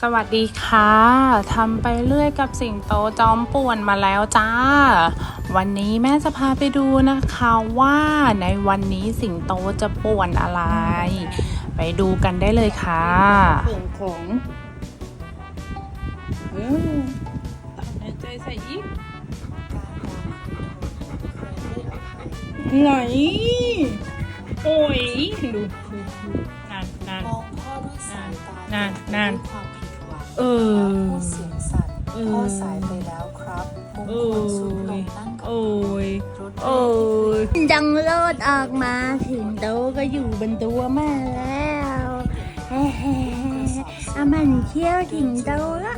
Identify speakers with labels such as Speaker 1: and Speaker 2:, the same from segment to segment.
Speaker 1: สวัสดีค่ะทำไปเรื่อยกับสิงโตจอมป่วนมาแล้วจ้า วันนี้แม่จะพาไปดูนะคะว่าในวันนี้สิงโตจะป่วนอะไร ไปดูกันได้เลยค่ะ
Speaker 2: ส่งของเออ
Speaker 1: ในใจใส่อีก
Speaker 2: ไหน
Speaker 1: โอ้ยดูดูานนาน
Speaker 3: มองพ่อด้วยสายตานา
Speaker 1: นนาน
Speaker 3: ด้วยความผิดหวัง
Speaker 1: เออ
Speaker 3: พูดเสียงสั่น
Speaker 1: เออ
Speaker 3: พ่อสายไปแล้วครับมง
Speaker 1: โอ้
Speaker 3: คลสุดล
Speaker 1: ย
Speaker 3: งนั่งกับ
Speaker 1: โอ้ย
Speaker 3: รถ
Speaker 1: โอ้ย
Speaker 2: ดังโลดออกมาถึงโตก็อยู่บนตัวแม่แล้วเฮ้ๆอามันเที่ยวถึงโตแล้ว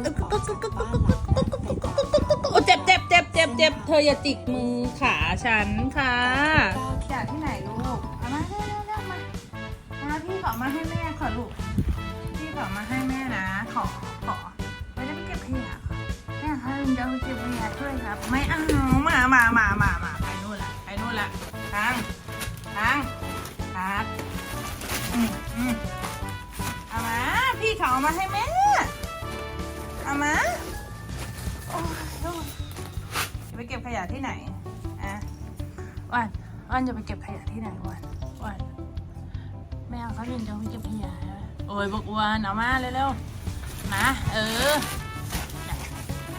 Speaker 2: โอ้เจ็บเจ็บเจ็บเจ็บเจ็บเธออย่าจิกมือขาฉันค่ะ
Speaker 1: อยากที่ไหนลูกเอามาเร็วเร็วๆๆมา มาให้แม่ขอลูกพี่ขอมาให้แม่นะ ขอขอไม่ได้ไปเก็บขยะค่ะแม่คะลุงจะเอาไปเก็บขยะด้วยครับ ไม่เอามามามามามาไปนู่นละไปนู่นละทางทางครับอืมอืมเอามาพี่ขาเอามาให้แม่เอามาโอ้ยจะไปเก็บขยะที่ไหนอะวันวันจะไปเก็บขยะที่ไหนวันวัน เอาเขาเรียนจะไปเก็บขยะโอ้ยบอกวันเอามาเร็วๆนะเออ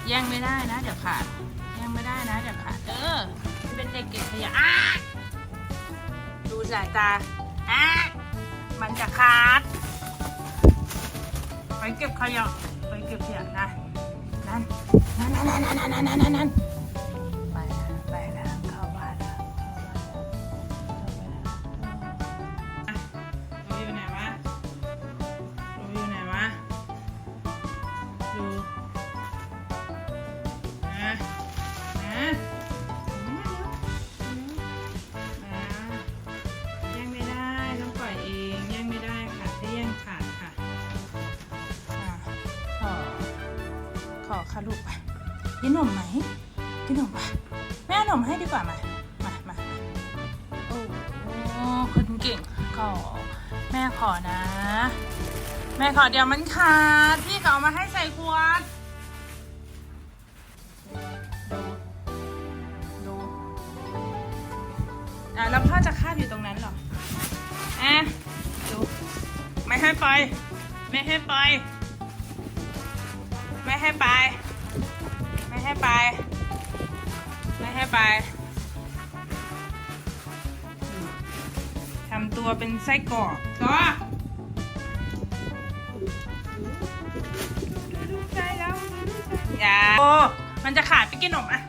Speaker 1: แย่งไม่ได้นะเดี๋ยวขาดแย่งไม่ได้นะเดี๋ยวขาดเออเป็นเด็กเก็บขยะอะดูสายตาอะมันจะขาดไปเก็บขยะไปเก็บขยะนะนั่นนั่นนั่นนั่นนั่นนั่น ค่ะลูกไปกินนมไหมกินนมปะแม่นมให้ดีกว่ามามามาโอ้โหคุณเก่งขอแม่ขอนะ แม่ขอเดี๋ยวมันขาดพี่เขาเอามาให้ใส่ขวดดูดูอะแล้วพ่อจะคาบอยู่ตรงนั้นหรออะดูไม่ให้ไป ไม่ให้ไป ไม่ให้ไป ไม่ให้ไป ไม่ให้ไปทำตัวเป็นไส้กรอกก็ดูใจแล้วอย่าโอ้มันจะขาดไปกินนมอะ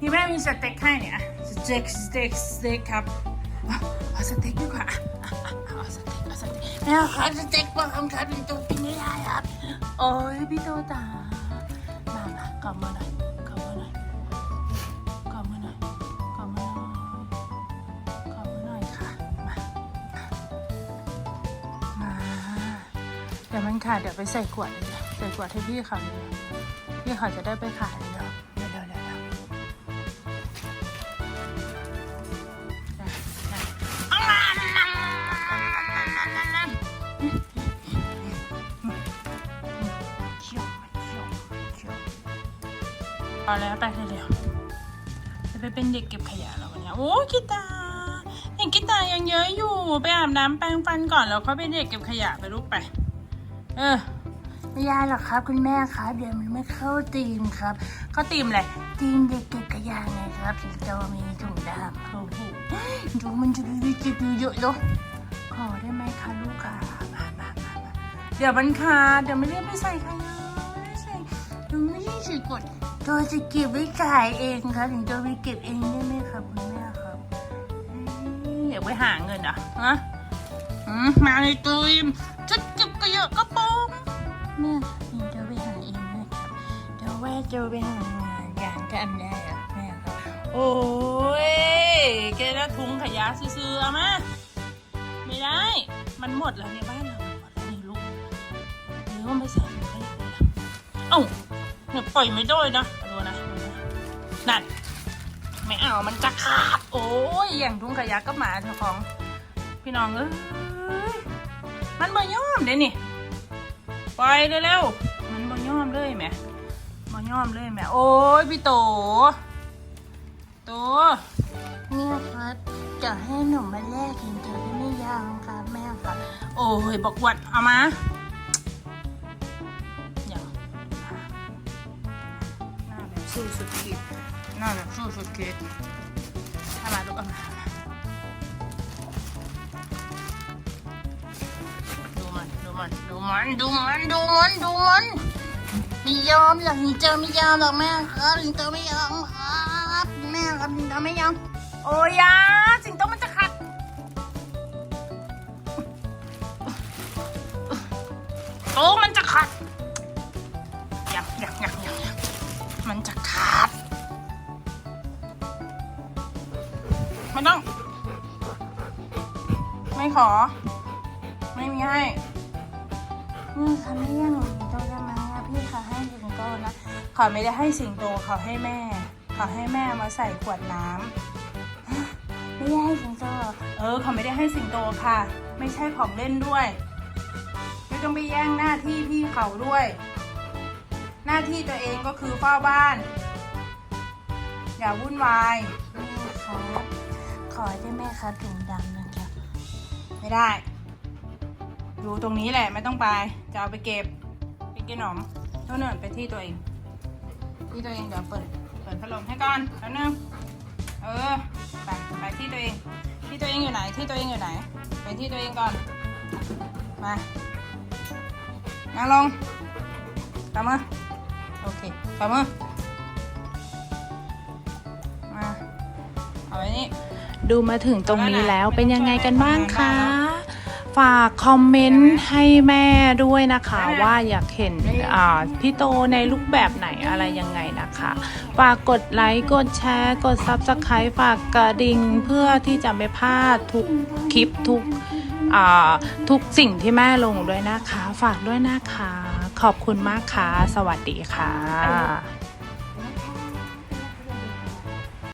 Speaker 1: นี่แม่มีสเต็กให้เนี่ยสเต็กสเต็กสเต็กครับเอาสเต็กดีกว่า เอาสเต็กแม่เอาครับสเต็กบ้างครับเป็นตัวกินไม่ได้ครับ โอ้ยพี่โตตามามากอดมือหน่อยกอดมือหน่อยกอดมือหน่อยกอดมือหน่อยกอดมือหน่อยค่ะ มา มา เดี๋ยวมันขาดเดี๋ยวไปใส่ขวดเลยใส่ขวดให้พี่เขาเลยพี่เขาจะได้ไปขายเลยเดี๋ยว เอาแล้วไปเร็วๆจะไปเป็นเด็กเก็บขยะแล้ววันนี้โอ้กีตาเห็นกีตายังเยอะอยู่ ไปอาบน้ำแปรงฟันก่อนแล้วค่อยเป็นเด็กเก็บขยะไปลูกไป เออไม่ยากหรอกครับคุณแม่ครับเดี๋ยวมันไม่เข้าตีมครับเข้าตีมอะไรตีมเด็กเก็บขยะไงครับถึงจะมีถุงดำโอ้โหดูมันจะมีจิตเยอะเนอะขอได้ไหมคะลูกค่ะมามามามาเดี๋ยวมันขาดเดี๋ยวไม่ได้ไปใส่ขยะไม่ได้ใส่หนูไม่ได้ใส่กด ตัวจะเก็บไว้ขายเองครับถึงตัวไปเก็บเองได้ไหมครับคุณแม่ครับเอ้ยอยากไปหาเงินเหรอะฮะอืมมาในตัวเองจะเก็บกระเยอะกระโปรงแม่ถึงจะไปหาเองนะครับเดี๋ยวแม่จะไปหางานอย่างกันได้เหรอแม่ครับโอ้ยแกได้ถุงขยะซื้อๆเอามาไม่ได้ มันหมดแล้วในบ้านเราหมดแล้วนี่ลูกหรือว่าไม่ใส่ถุงขยะเลยล่ะเอ้า เนี่ยปล่อยไม่ได้นะดูนะดูนะนั่นไม่เอามันจะขาด โอ้ยอย่างถุงขยะก็หมาเจ้าของ พี่น้องเอ้ยมันมาย่อมเด้นี่
Speaker 4: ปล่อยเร็วๆมันบ่ย่อมเลยแหมบ่ย่อมเลยแหมโอ้ยพี่โตโต
Speaker 5: เนี่ยครับจะให้หนูมาแลกกินเธอได้ไม่ยังครับแม่ครับ
Speaker 4: โอ้ยบอกวัดเอามา สู้สุดขีดน้าแบบสู้สุดขีดเอามาลูกอามาดูมันดูมันดูมันดูมันดูมันดูมัน
Speaker 5: ไม่ยอมหรอกหิงเจอไม่ยอมหรอกแม่ครับหิงเจอไม่ยอมครับแม่ครับหิงเจอไม่ยอม
Speaker 4: โอ้ยาสิงโตมันจะขัดโตมันจะขัด ไม่ต้อง ไม่ขอ ไม่มีให้
Speaker 5: นี่ค่ะไม่แย่งหนูหิงโตได้ไหมอะพี่ค่ะให้หิงโตนะ
Speaker 4: เขาไม่ได้ให้สิงโตเขาให้แม่เขาให้แม่มาใส่ขวดน้ำ
Speaker 5: ไม่ได้ให้หิงโตหรอก
Speaker 4: เออเขาไม่ได้ให้สิงโตค่ะ ไม่ใช่ของเล่นด้วย ไม่ต้องไปแย่งหน้าที่พี่เขาด้วย หน้าที่ตัวเองก็คือเฝ้าบ้าน อย่าวุ่นวาย
Speaker 5: แม่ครับ ขอได้ไหมครับถุงดำนะครับ
Speaker 4: ไม่ได้ อยู่ตรงนี้แหละไม่ต้องไป จะเอาไปเก็บ ไปกินขนมโน่นนไปที่ตัวเอง ที่ตัวเองเดี๋ยวเปิด เปิดพัดลมให้ก่อนแล้วนึงเออ ไป ไปที่ตัวเอง ที่ตัวเองอยู่ไหน ที่ตัวเองอยู่ไหน ไปที่ตัวเองก่อน มานั่งลงตามมือโอเคตามมือมาเอาไว้นี่
Speaker 1: ดูมาถึงตรงนี้แล้วเป็นยังไงกันบ้างคะ ฝากคอมเมนต์ให้แม่ด้วยนะคะ ว่าอยากเห็นอ่าพี่โตในรูปแบบไหนอะไรยังไงนะคะ ฝากกดไลค์กดแชร์กด Subscribe ฝากกระดิ่งเพื่อที่จะไม่พลาดทุกคลิปทุกอ่าทุกสิ่งที่แม่ลงด้วยนะคะ ฝากด้วยนะคะ ขอบคุณมากค่ะ สวัสดีค่ะ